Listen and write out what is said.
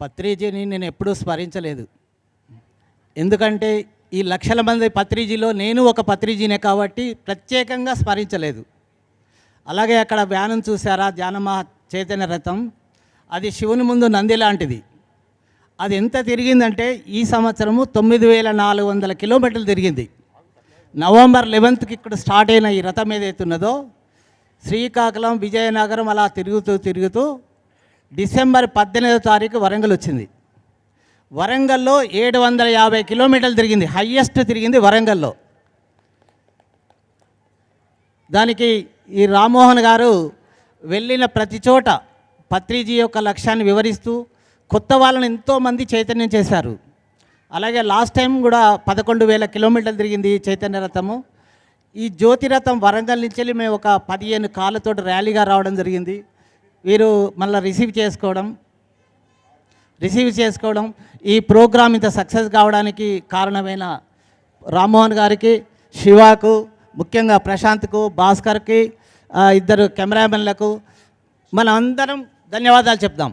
పత్రిజీని నేను ఎప్పుడూ స్మరించలేదు. ఎందుకంటే ఈ లక్షల మంది పత్రిజీలో నేను ఒక పత్రిజీనే కాబట్టి ప్రత్యేకంగా స్మరించలేదు. అలాగే అక్కడ వ్యానం చూసారా ధ్యానమహా చైతన్య రథం? అది శివుని ముందు నంది లాంటిది. అది ఎంత తిరిగిందంటే ఈ సంవత్సరము తొమ్మిది వేల నాలుగు వందల కిలోమీటర్లు తిరిగింది. నవంబర్ లెవెన్త్కి ఇక్కడ స్టార్ట్ అయిన ఈ రథం ఏదైతే ఉన్నదో శ్రీకాకుళం విజయనగరం అలా తిరుగుతూ తిరుగుతూ డిసెంబర్ పద్దెనిమిదో తారీఖు వరంగల్ వచ్చింది. వరంగల్లో ఏడు వందల యాభై కిలోమీటర్లు తిరిగింది. హయ్యెస్ట్ తిరిగింది వరంగల్లో. దానికి ఈ రామ్మోహన్ గారు వెళ్ళిన ప్రతి చోట పత్రిజీ యొక్క లక్ష్యాన్ని వివరిస్తూ కొత్త వాళ్ళని ఎంతోమంది చైతన్యం చేశారు. అలాగే లాస్ట్ టైం కూడా పదకొండు వేల కిలోమీటర్లు తిరిగింది చైతన్య రథము. ఈ జ్యోతిరథం వరంగల్ నుంచి వెళ్ళి మేము ఒక పదిహేను కాళ్ళతో ర్యాలీగా రావడం జరిగింది. వీరు మళ్ళీ రిసీవ్ చేసుకోవడం రిసీవ్ చేసుకోవడం ఈ ప్రోగ్రాం ఇంత సక్సెస్ కావడానికి కారణమైన రామ్మోహన్ గారికి శివాకు ముఖ్యంగా ప్రశాంత్కు భాస్కర్కి ఇద్దరు కెమెరామెన్లకు మన అందరం ధన్యవాదాలు చెప్దాం.